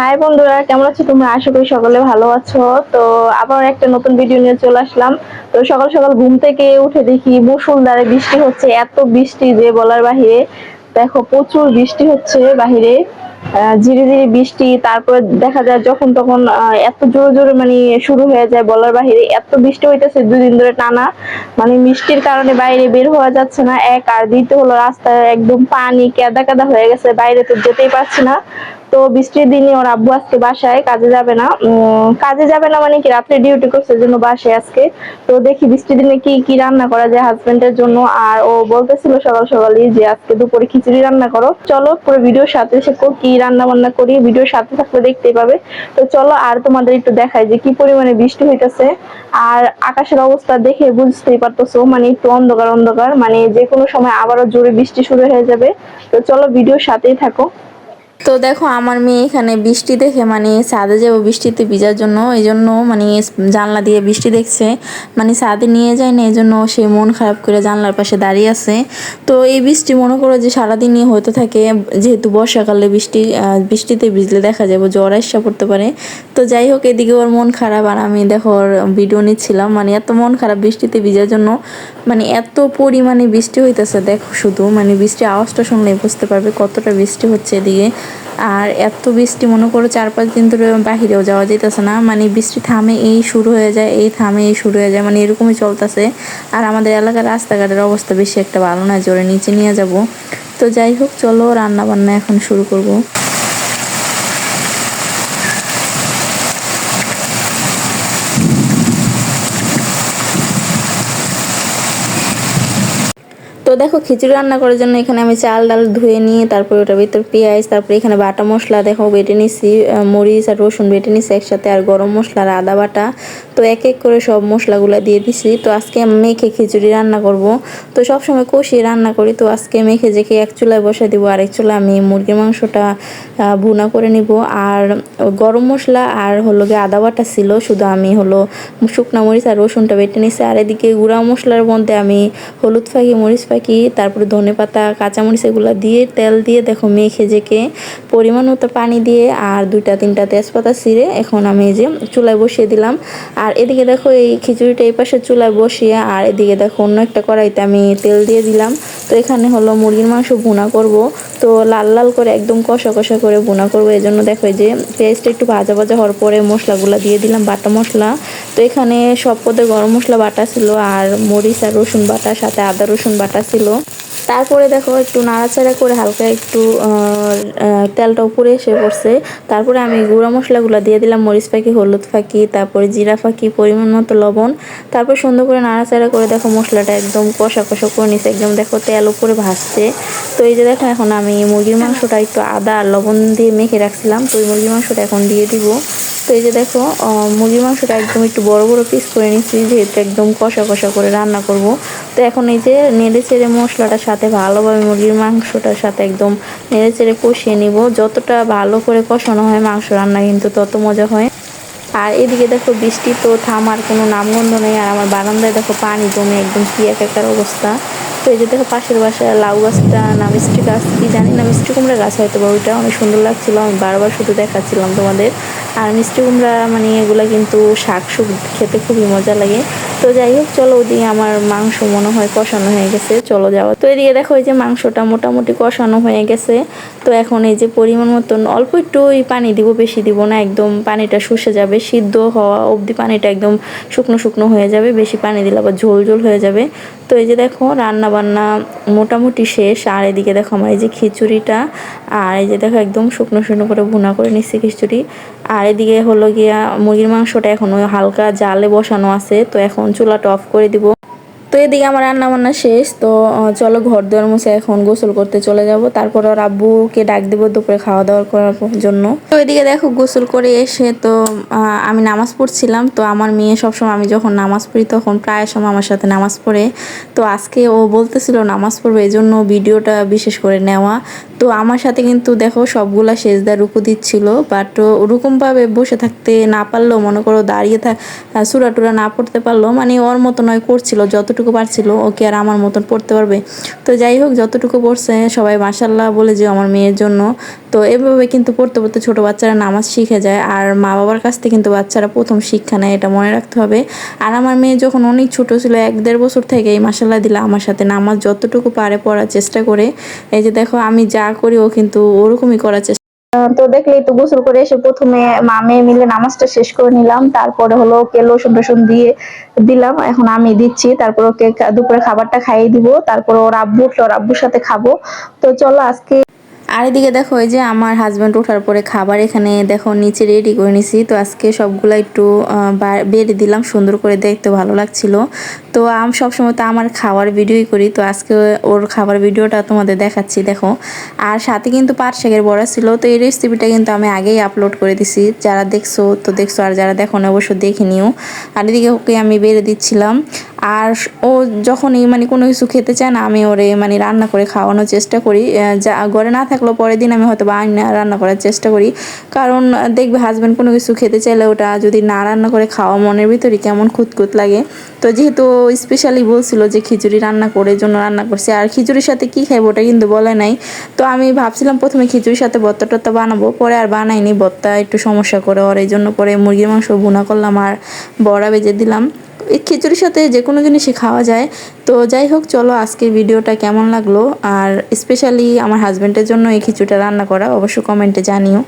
High বন্ধুরা, কেমন আছো তোমরা? আশা করি সকলে ভালো আছো। তো আবার একটা নতুন ভিডিও নিয়ে চলে আসলাম। তো সকাল সকাল ঘুম থেকে উঠে দেখি মুসুলধারে বৃষ্টি হচ্ছে, এত বৃষ্টি যে বলার বাহিরে। দেখো, প্রচুর বৃষ্টি হচ্ছে বাহিরে। ঝিরি ঝিরি বৃষ্টি, তারপরে দেখা যায় যখন তখন এত জোরে জোরে মানে শুরু হয়ে যায় বলার বাহিরে, এত বৃষ্টি হইতেছে দুদিন ধরে টানা মানে বৃষ্টির কারণে বাইরে বের হওয়া যাচ্ছে না, এক আর দ্বিতীয় হলো রাস্তায় একদম পানি কেদা কেদা হয়ে গেছে, বাইরে তো যেতেই পারছি না। তো বৃষ্টির দিনে ওর আব্বু আজকে বাসায়, কাজে যাবে না। কাজে যাবে না মানে কি, রাত্রে ডিউটি করছে জন্য বাসায় আজকে। তো দেখি বৃষ্টির দিনে কি কি রান্না করা যায় হাজবেন্ডের জন্য। আর ও বলতেছিল সকাল সকালই যে আজকে দুপুরে খিচুড়ি রান্না করো। চলো পুরো ভিডিওর সাথে শেখো কি রান্না বান্না করি ভিডিও সাথে থাকলে দেখতে পাবে। তো চলো আর তোমাদের একটু দেখাই যে কি পরিমাণে বৃষ্টি হইতেছে। আর আকাশের অবস্থা দেখে বুঝতেই পারতেছো মানে একটু অন্ধকার অন্ধকার মানে যে কোনো সময় আবারও জোরে বৃষ্টি শুরু হয়ে যাবে। তো চলো ভিডিওর সাথেই থাকো। তো দেখো, আমার মেয়ে এখানে বৃষ্টি দেখে মানে ছাদে যাব বৃষ্টিতে ভিজার জন্য, এই জন্য মানে জানলা দিয়ে বৃষ্টি দেখছে। মানে ছাদে নিয়ে যায় না, এই জন্য সে মন খারাপ করে জানলার পাশে দাঁড়িয়ে আছে। তো এই বৃষ্টি মনে করো যে সারাদিনই হতে থাকে, যেহেতু বর্ষাকালে বৃষ্টি বৃষ্টিতে ভিজলে দেখা যাবে জ্বর আসা পড়তে পারে। তো যাই হোক, এদিকে ওর মন খারাপ, আর আমি দেখো ভিডিও নিচ্ছিলাম। মানে এত মন খারাপ বৃষ্টিতে ভিজার জন্য মানে এত পরিমাণে বৃষ্টি হইতেছে, দেখো শুধু। মানে বৃষ্টির আওয়াজটা শুনলেই বুঝতে পারবে কতটা বৃষ্টি হচ্ছে এদিকে। আর এত বৃষ্টি, মনে করো চার পাঁচ দিন ধরে বাহিরেও যাওয়া যেতেছে না। মানে বৃষ্টি থামে এই শুরু হয়ে যায়, এই থামে এই শুরু হয়ে যায় মানে এরকমই চলতেছে। আর আমাদের এলাকার রাস্তাঘাটের অবস্থা বেশি একটা ভালো না, জোরে নিচে নিয়ে যাব। তো যাই হোক, চলো রান্না বান্না এখন শুরু করব। তো দেখো, খিচুড়ি রান্না করার জন্য এখানে আমি চাল, ডাল ধুয়ে নিয়ে তারপরে ওটার ভিতর পেঁয়াজ, তারপরে এখানে বাটা মশলা, দেখো, বেটে নিছি মরিচ আর রসুন বেটে নিছি একসাথে, আর গরম মশলা আর আদা বাটা। তো এক এক করে সব মশলাগুলো দিয়ে দিছি। তো আজকে আমি মেখে খিচুড়ি রান্না করব। তো সব সময় কষিয়ে রান্না করি। তো আজকে মেখে জেকে এক চুলায় বসে দিব, আর এক চুলায় আমি মুরগির মাংসটা ভুনা করে নিব। আর গরম মশলা আর হলো গিয়ে আদা বাটা ছিল, শুধু আমি হলো শুকনা মরিচ আর রসুনটা বেটে নিছি। আর এদিকে গুঁড়া মশলার মধ্যে আমি হলুদ ফাঁকি মরিচ ফাঁকি তারপরে ধনে পাতা, কাঁচামরিচ এগুলো দিয়ে তেল দিয়ে দেখো মেখে জেকে পরিমাণ মতো পানি দিয়ে আর দুইটা, তিনটা তেজপাতা ছিঁড়ে এখন আমি এই যে চুলায় বসিয়ে দিলাম। আর এদিকে দেখো এই খিচুড়িটা এই পাশে চুলায় বসিয়ে আর এদিকে দেখো অন্য একটা কড়াইতে আমি তেল দিয়ে দিলাম। তো এখানে হলো মুরগির মাংস ভুনা করব। তো লাল লাল করে একদম কষা কষা করে ভুনা করব। এই জন্য দেখো যে পেঁয়াজটা একটু ভাজা ভাজা হওয়ার পরে মশলাগুলো দিয়ে দিলাম, বাটা মশলা। তো এখানে সব পদে গরম মশলা বাটা ছিল আর মরিচ আর রসুন বাটা সাথে আদা রসুন বাটা ছিল। তারপরে দেখো একটু নাড়াচাড়া করে হালকা একটু তেলটা উপরে এসে পড়ছে। তারপরে আমি গুঁড়া মশলাগুলো দিয়ে দিলাম, মরিচ ফাঁকি, হলুদ ফাঁকি, তারপরে জিরা ফাঁকি, পরিমাণ মতো লবণ। তারপর সুন্দর করে নাড়াচাড়া করে দেখো মশলাটা একদম কষা কষা করে নিচ্ছে একদম দেখো তেল উপরে ভাসছে। তো এই যে দেখো এখন আমি মুরগির মাংসটা একটু আদা আর লবণ দিয়ে মেখে রাখছিলাম, তো ওই মুরগির মাংসটা এখন দিয়ে দিব। তো এই যে দেখো মুরগির মাংসটা একদম একটু বড় বড় পিস করে নিচ্ছি যেহেতু একদম কষা কষা করে রান্না করব। তো এখন এই যে নেড়ে চেড়ে মশলাটার সাথে ভালোভাবে মুরগির মাংসটার সাথে একদম নেড়ে চেড়ে কষিয়ে নিব। যতটা ভালো করে কষানো হয় মাংস রান্না কিন্তু তত মজা হয়। আর এদিকে দেখো বৃষ্টি তো থামার কোনো নামগন্ধ নেই, আর আমার বারান্দায় দেখো পানি জমে একদম কি এক একার অবস্থা। তো এই যে দেখো পাশের বাসায় লাউ গাছটা না মিষ্টি গাছ, কি জানি না মিষ্টি কুমড়া গাছ হয়তো বা ওইটা অনেক সুন্দর লাগছিল, আমি বারবার শুধু দেখাচ্ছিলাম তোমাদের। আর মিষ্টি কুমড়া মানে এগুলা কিন্তু শাক খেতে খুবই মজা লাগে। তো যাই হোক, চলো ওদিকে আমার মাংস মনে হয় কষানো হয়ে গেছে, চলো যাওয়া। তো এদিকে দেখো এই যে মাংসটা মোটামুটি কষানো হয়ে গেছে। তো এখন এই যে পরিমাণ মতন অল্প একটু পানি দিব, বেশি দিব না, একদম পানিটা শুষে যাবে, সিদ্ধ হওয়া অবধি পানিটা একদম শুকনো শুকনো হয়ে যাবে, বেশি পানি দিলে আবার ঝোল ঝোল হয়ে যাবে। তো এই যে দেখো রান্না বান্না মোটামুটি শেষ, আর এদিকে দেখো আমার এই যে খিচুড়িটা, আর এই যে দেখো একদম শুকনো শুকনো করে ভুনা করে নিচ্ছি খিচুড়ি। আর এদিকে হলো গিয়া মুরগির মাংসটা এখনও হালকা জালে বসানো আছে, তো এখন চুলাটা অফ করে দিব। তো এদিকে আমার রান্না বান্না শেষ, তো চলো ঘর দেওয়ার মুছে এখন গোসল করতে চলে যাব। তারপর ওর আব্বুকে ডাক দেবো দুপুরে খাওয়া দাওয়া করার জন্য। তো এদিকে দেখো গোসল করে এসে, তো আমি নামাজ পড়ছিলাম। তো আমার মেয়ে সবসময়, আমি যখন নামাজ পড়ি তখন প্রায় সময় আমার সাথে নামাজ পড়ে। তো আজকে ও বলতেছিল নামাজ পড়বে এই জন্য ভিডিওটা বিশেষ করে নেওয়া। তো আমার সাথে কিন্তু দেখো সবগুলা সেজদা রুকু দিচ্ছিল বাট ওরকমভাবে বসে থাকতে না পারলেও মনে করো দাঁড়িয়ে থাক সুরা টুরা না পড়তে পারল মানে ওর মতো নয়, করছিল, যতটুকু পারছিল, ওকে আর আমার মতন পড়তে পারবে। তো যাই হোক, যতটুকু পড়ছে, সবাই মাসাল্লাহ বলে যে আমার মেয়ের জন্য। তো এভাবে কিন্তু পড়তে পড়তে ছোটো বাচ্চারা নামাজ শিখে যায়, আর মা বাবার কাছ থেকে কিন্তু বাচ্চারা প্রথম শিক্ষা নেয়, এটা মনে রাখতে হবে। আর আমার মেয়ে যখন অনেক ছোট ছিল, এক দেড় বছর থেকে এই মাসাল্লাহ দিলে আমার সাথে নামাজ যতটুকু পারে পড়ার চেষ্টা করে। এই যে দেখো, আমি যা করি, ও কিন্তু ওরকমই করার চেষ্টা তো দেখলেই তো গোসল করে এসে প্রথমে মা মেয়ে মিলে নামাজটা শেষ করে নিলাম। তারপরে হলো ওকে লোসুন টোসুন দিয়ে দিলাম। এখন আমি দিচ্ছি। তারপর ওকে দুপুরে খাবারটা খাইয়ে দিব। তারপর ওর আব্বু উঠল, ওর আব্বুর সাথে খাব। তো চলো আজকে আর এদিকে দেখো, এই যে আমার হাজব্যান্ড ওঠার পরে খাবার এখানে দেখো নিচে রেডি করে নিছি। তো আজকে সবগুলো একটু বেড়ে দিলাম, সুন্দর করে দেখতে ভালো লাগছিল। তো আমি, সবসময় তো আমার খাওয়ার ভিডিওই করি। তো আজকে ওর খাবার ভিডিওটা তোমাদের দেখাচ্ছি, দেখো। আর সাথে কিন্তু পাট শাকের বড়া ছিল। তো এই রেসিপিটা কিন্তু আমি আগেই আপলোড করে দিছি। যারা দেখছ, তো দেখছ, আর যারা দেখো না, অবশ্য দেখে নিও। আর এদিকে ওকে আমি বেড়ে দিচ্ছিলাম। আর ও যখনই মানে কোনো কিছু খেতে চায় না, আমি ওরে মানে রান্না করে খাওয়ানোর চেষ্টা করি। যা, ঘরে না থাকলেও পরের দিন আমি হয়তো বা রান্না করার চেষ্টা করি। কারণ দেখবে হাজব্যান্ড কোনো কিছু খেতে চাইলে ওটা যদি না রান্না করে খাওয়া মনের ভিতরে কেমন খুঁতখুত লাগে। তো যেহেতু স্পেশালি বলছিল যে খিচুড়ি রান্না করে, জন্য রান্না করছে, আর খিচুড়ির সাথে কি খাইবো ওটা কিন্তু বলে নাই। তো আমি ভাবছিলাম প্রথমে খিচুড়ির সাথে ভর্তা টর্তা বানাবো, পরে আর বানাইনি, ভর্তা একটু সমস্যা করে, ওর এই জন্য পরে মুরগির মাংস ভুনা করলাম আর বড়া বেজে দিলাম। এই খিচুড়ির সাথে যে কোনো জিনিসই খাওয়া যায়। তো যাই হোক, চলো আজকের ভিডিওটা কেমন লাগল? আর স্পেশালি আমার হাজব্যান্ডের জন্য এই খিচুড়িটা রান্না করা, অবশ্য কমেন্টে জানিও।